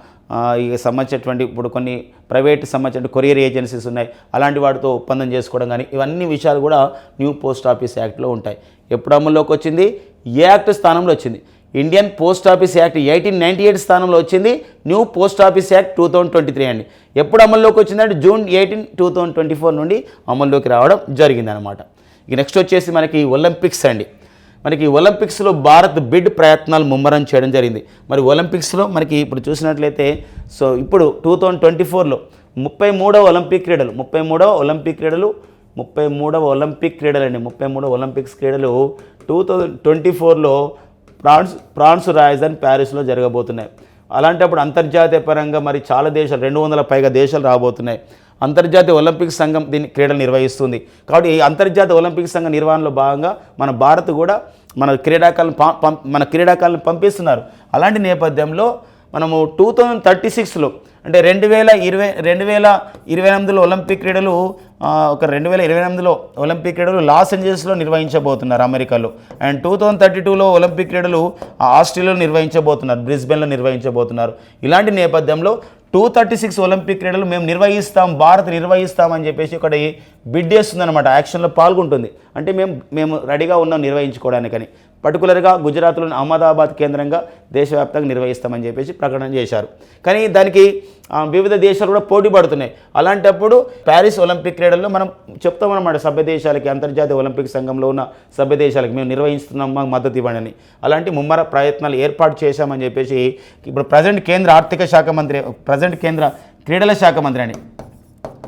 ఇక సంబంధించినటువంటి ఇప్పుడు కొన్ని ప్రైవేట్ సంబంధించిన కొరియర్ ఏజెన్సీస్ ఉన్నాయి అలాంటి వాటితో ఒప్పందం చేసుకోవడం కానీ ఇవన్నీ విషయాలు కూడా న్యూ పోస్ట్ ఆఫీస్ యాక్ట్లో ఉంటాయి. ఎప్పుడు అమల్లోకి వచ్చింది? ఏ యాక్ట్ స్థానంలో వచ్చింది? Indian post office act eighteen ninety eight స్థానంలో వచ్చింది new post office act two thousand twenty three అండి. ఎప్పుడు అమల్లోకి వచ్చిందంటే June eighteen two thousand twenty four నుండి అమల్లోకి రావడం జరిగిందనమాట ఇక నెక్స్ట్ వచ్చేసి మనకి ఒలింపిక్స్ అండి. మనకి ఒలింపిక్స్లో భారత్ బిడ్ ప్రయత్నాలు ముమ్మరం చేయడం జరిగింది. మరి ఒలింపిక్స్లో మనకి ఇప్పుడు చూసినట్లయితే సో ఇప్పుడు టూ థౌజండ్ ట్వంటీ ఫోర్లో ముప్పై మూడవ ఒలింపిక్ క్రీడలు ముప్పై మూడవ ఒలింపిక్ క్రీడలు ముప్పై మూడవ ఒలింపిక్ క్రీడలు అండి ముప్పై మూడవ ఒలింపిక్స్ క్రీడలు టూ థౌజండ్ ట్వంటీ ఫోర్లో ఫ్రాన్స్ ఫ్రాన్స్ రాజధాని ప్యారిస్లో జరగబోతున్నాయి. అలాంటప్పుడు అంతర్జాతీయ పరంగా మరి చాలా దేశాలు రెండు వందల పైగా దేశాలు రాబోతున్నాయి. అంతర్జాతీయ ఒలింపిక్ సంఘం దీన్ని క్రీడలు నిర్వహిస్తుంది. కాబట్టి ఈ అంతర్జాతీయ ఒలింపిక్ సంఘ నిర్వహణలో భాగంగా మన భారత్ కూడా మన క్రీడాకారులను పం- మన క్రీడాకారులను పంపిస్తున్నారు. అలాంటి నేపథ్యంలో మనము టూ థౌజండ్ థర్టీ సిక్స్లో అంటే రెండు వేల ఇరవై రెండు వేల ఇరవై ఎనిమిదిలో ఒలింపిక్ క్రీడలు ఒక రెండు వేల ఇరవై ఎనిమిదిలో ఒలింపిక్ క్రీడలు లాస్ ఏంజల్స్లో నిర్వహించబోతున్నారు అమెరికాలో. అండ్ టూ థౌజండ్ థర్టీ టూలో ఒలింపిక్ క్రీడలు ఆస్ట్రేలియాలో నిర్వహించబోతున్నారు బ్రిస్బెన్లో నిర్వహించబోతున్నారు. ఇలాంటి నేపథ్యంలో టూ థర్టీ సిక్స్ ఒలింపిక్ క్రీడలు మేము నిర్వహిస్తాం భారత్ నిర్వహిస్తామని చెప్పేసి ఇక్కడ బిడ్ చేస్తుందన్నమాట. యాక్షన్లో పాల్గొంటుంది. అంటే మేము మేము రెడీగా ఉన్నాం నిర్వహించుకోవడానికని. పర్టికులర్గా గుజరాత్లోని అహ్మదాబాద్ కేంద్రంగా దేశవ్యాప్తంగా నిర్వహిస్తామని చెప్పేసి ప్రకటన చేశారు. కానీ దానికి వివిధ దేశాలు కూడా పోటీ పడుతున్నాయి. అలాంటప్పుడు ప్యారిస్ ఒలింపిక్ క్రీడల్లో మనం చెప్తామన్నమాట సభ్య దేశాలకి అంతర్జాతీయ ఒలింపిక్ సంఘంలో ఉన్న సభ్య దేశాలకి మేము నిర్వహిస్తున్నాం మాకు మద్దతు ఇవ్వండి అలాంటి ముమ్మర ప్రయత్నాలు ఏర్పాటు చేశామని చెప్పేసి ఇప్పుడు ప్రజెంట్ కేంద్ర ఆర్థిక శాఖ మంత్రి ప్రజెంట్ కేంద్ర క్రీడల శాఖ మంత్రి అని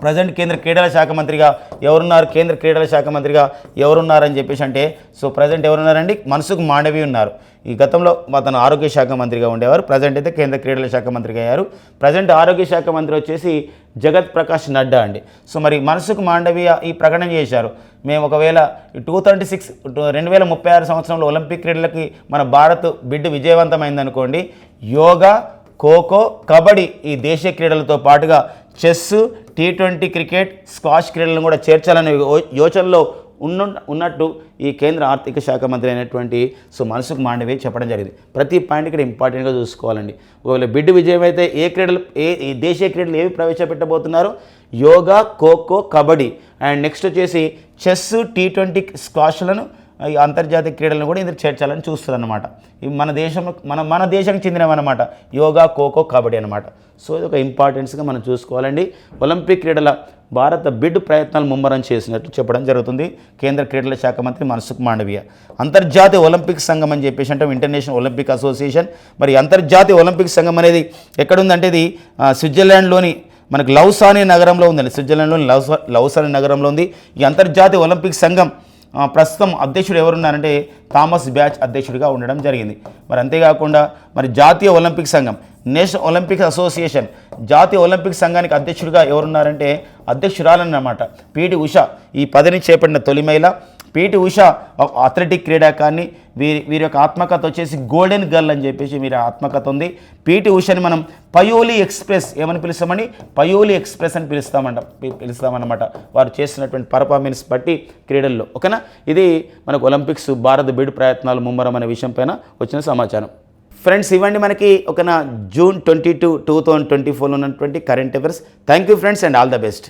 ప్రజెంట్ కేంద్ర క్రీడల శాఖ మంత్రిగా ఎవరున్నారు? కేంద్ర క్రీడల శాఖ మంత్రిగా ఎవరున్నారని చెప్పేసి అంటే సో ప్రజెంట్ ఎవరున్నారండి? మనసుకు మాండవి ఉన్నారు. ఈ గతంలో అతను ఆరోగ్య శాఖ మంత్రిగా ఉండేవారు. ప్రజెంట్ అయితే కేంద్ర క్రీడల శాఖ మంత్రిగా అయ్యారు. ప్రజెంట్ ఆరోగ్య శాఖ మంత్రి వచ్చేసి జగత్ ప్రకాష్ నడ్డా అండి. సో మరి మనసుకు మాండవీయ ఈ ప్రకటన చేశారు. మేము ఒకవేళ టూ థర్టీ సిక్స్ రెండు వేల ముప్పై ఆరు సంవత్సరంలో ఒలింపిక్ క్రీడలకి మన భారత్ బిడ్డ విజయవంతమైందనుకోండి యోగా ఖోఖో కబడ్డీ ఈ దేశీయ క్రీడలతో పాటుగా chess T twenty cricket squash క్రీడలను కూడా చేర్చాలనే యోచనలో ఉన్న ఉన్నట్టు ఈ కేంద్ర ఆర్థిక శాఖ మంత్రి అయినటువంటి సో మనసుకు మాండవి చెప్పడం జరిగింది. ప్రతి పాయింట్ ఇక్కడ ఇంపార్టెంట్గా చూసుకోవాలండి. ఒకవేళ బిడ్డు విజయం అయితే ఏ క్రీడలు ఏ ఈ దేశీయ క్రీడలు ఏవి ప్రవేశపెట్టబోతున్నారు yoga kho kho kabaddi and next వచ్చేసి చెస్ టీ ట్వంటీ స్క్వాష్లను అంతర్జాతీయ క్రీడలను కూడా ఇందులో చేర్చాలని చూస్తుంది అనమాట ఇవి మన దేశంలో మన మన దేశానికి చెందినవన్నమాట. యోగా ఖోఖో కబడ్డీ అనమాట సో ఇది ఒక ఇంపార్టెన్స్గా మనం చూసుకోవాలండి. ఒలింపిక్ క్రీడల భారత బిడ్ ప్రయత్నాలు ముమ్మరం చేసినట్లు చెప్పడం జరుగుతుంది. కేంద్ర క్రీడల శాఖ మంత్రి మనసుఖ్ మాండవీయ. అంతర్జాతీయ ఒలింపిక్ సంఘం అని చెప్పేసి అంటే ఇంటర్నేషనల్ ఒలింపిక్ అసోసియేషన్. మరి అంతర్జాతీయ ఒలింపిక్ సంఘం అనేది ఎక్కడుందంటే ఇది స్విట్జర్లాండ్లోని మనకు లౌసానే నగరంలో ఉందండి. స్విట్జర్లాండ్లోని లౌసా లౌసానే నగరంలో ఉంది. ఈ అంతర్జాతీయ ఒలింపిక్ సంఘం ప్రస్తుతం అధ్యక్షుడు ఎవరున్నారంటే థామస్ బ్యాచ్ అధ్యక్షుడిగా ఉండడం జరిగింది. మరి అంతేకాకుండా మరి జాతీయ ఒలింపిక్ సంఘం నేషనల్ ఒలింపిక్ అసోసియేషన్ జాతీయ ఒలింపిక్ సంఘానికి అధ్యక్షుడిగా ఎవరున్నారంటే అధ్యక్షురాలన్నమాట. పిటి ఉష ఈ పదవిని చేపట్టిన తొలి మహిళ. పిటి ఉష అథ్లెటిక్ క్రీడాకారిణి. వీరి వీరి యొక్క ఆత్మకథ వచ్చేసి గోల్డెన్ గర్ల్ అని చెప్పేసి వీరి ఆత్మకథ ఉంది. పిటి ఉషని మనం పయోలి ఎక్స్ప్రెస్ ఏమని పిలుస్తామని పయోలి ఎక్స్ప్రెస్ అని పిలుస్తామంట పిలుస్తామన్నమాట. వారు చేస్తున్నటువంటి పర్ఫార్మెన్స్ బట్టి క్రీడల్లో ఓకేనా? ఇది మనకు ఒలింపిక్స్ భారత్ బిడ్ ప్రయత్నాలు ముమ్మరం అనే విషయం పైన వచ్చిన సమాచారం. ఫ్రెండ్స్ ఇవ్వండి మనకి ఒక June twenty two two thousand twenty ఫోర్లో ఉన్నటువంటి current affairs thank you friends and all the best